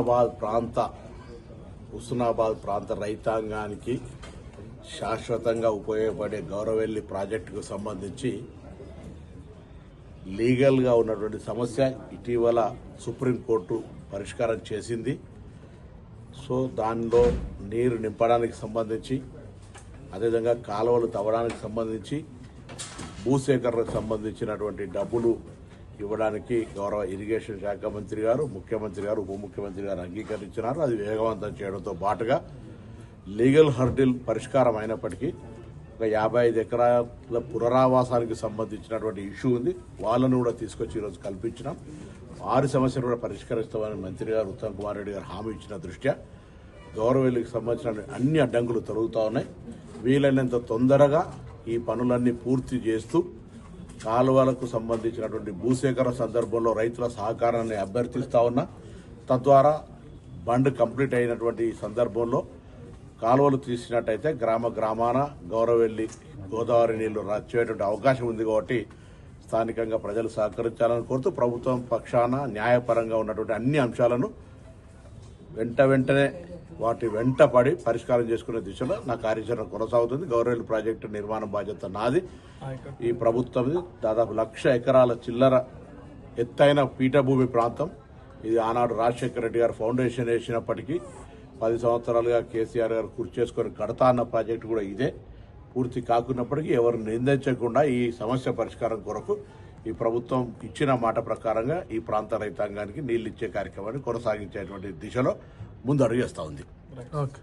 హుస్నాబాద్ ప్రాంత హుస్నాబాద్ ప్రాంత రైతాంగానికి శాశ్వతంగా ఉపయోగపడే గౌరవెల్లి ప్రాజెక్టుకు సంబంధించి లీగల్గా ఉన్నటువంటి సమస్య ఇటీవల సుప్రీంకోర్టు పరిష్కారం చేసింది. సో దానిలో నీరు నింపడానికి సంబంధించి అదేవిధంగా కాలువలు తవ్వడానికి సంబంధించి భూసేకరణకు సంబంధించినటువంటి డబ్బులు ఇవ్వడానికి గౌరవ ఇరిగేషన్ శాఖ మంత్రి గారు ముఖ్యమంత్రి గారు ఉప ముఖ్యమంత్రి గారు అంగీకరించినారు. అది వేగవంతం చేయడంతో పాటుగా లీగల్ హర్డిల్ పరిష్కారం అయినప్పటికీ ఒక యాభై ఐదు ఎకరాల పునరావాసానికి సంబంధించినటువంటి ఇష్యూ ఉంది. వాళ్ళను కూడా తీసుకొచ్చి ఈరోజు కల్పించినాం. వారి సమస్యలు కూడా పరిష్కరిస్తామని మంత్రి గారు ఉత్తమ్ కుమార్ రెడ్డి గారు హామీ ఇచ్చిన దృష్ట్యా గౌరవల్లికి సంబంధించిన అన్ని అడ్డంకులు తొలగుతూ ఉన్నాయి. వీలైనంత తొందరగా ఈ పనులన్నీ పూర్తి చేస్తూ కాలువలకు సంబంధించినటువంటి భూసేకరణ సందర్భంలో రైతుల సహకారాన్ని అభ్యర్థిస్తా ఉన్నా తద్వారా బండ్ కంప్లీట్ అయినటువంటి సందర్భంలో కాలువలు తీసినట్టయితే గ్రామ గ్రామాన గౌరవెల్లి గోదావరి నీళ్ళు వచ్చేటువంటి అవకాశం ఉంది కాబట్టి స్థానికంగా ప్రజలు సహకరించాలని కోరుతూ ప్రభుత్వం పక్షాన న్యాయపరంగా ఉన్నటువంటి అన్ని అంశాలను వెంట వెంటనే వాటి వెంట పడి పరిష్కారం చేసుకునే దిశలో నా కార్యాచరణ కొనసాగుతుంది. గౌరవెల్లి ప్రాజెక్టు నిర్మాణ బాధ్యత నాది. ఈ ప్రభుత్వం దాదాపు లక్ష ఎకరాల చిల్లర ఎత్తైన పీఠభూమి ప్రాంతం. ఇది ఆనాడు రాజశేఖర రెడ్డి గారు ఫౌండేషన్ వేసినప్పటికీ పది సంవత్సరాలుగా కేసీఆర్ గారు కృషి చేసుకొని కడతా అన్న ప్రాజెక్టు కూడా ఇదే. పూర్తి కాకున్నప్పటికీ ఎవరు నిందించకుండా ఈ సమస్య పరిష్కారం కొరకు ఈ ప్రభుత్వం ఇచ్చిన మాట ప్రకారంగా ఈ ప్రాంత రైతాంగానికి నీళ్ళు ఇచ్చే కార్యక్రమాన్ని కొనసాగించేటువంటి దిశలో ముందు అడుగేస్తూ ఉంది. ఓకే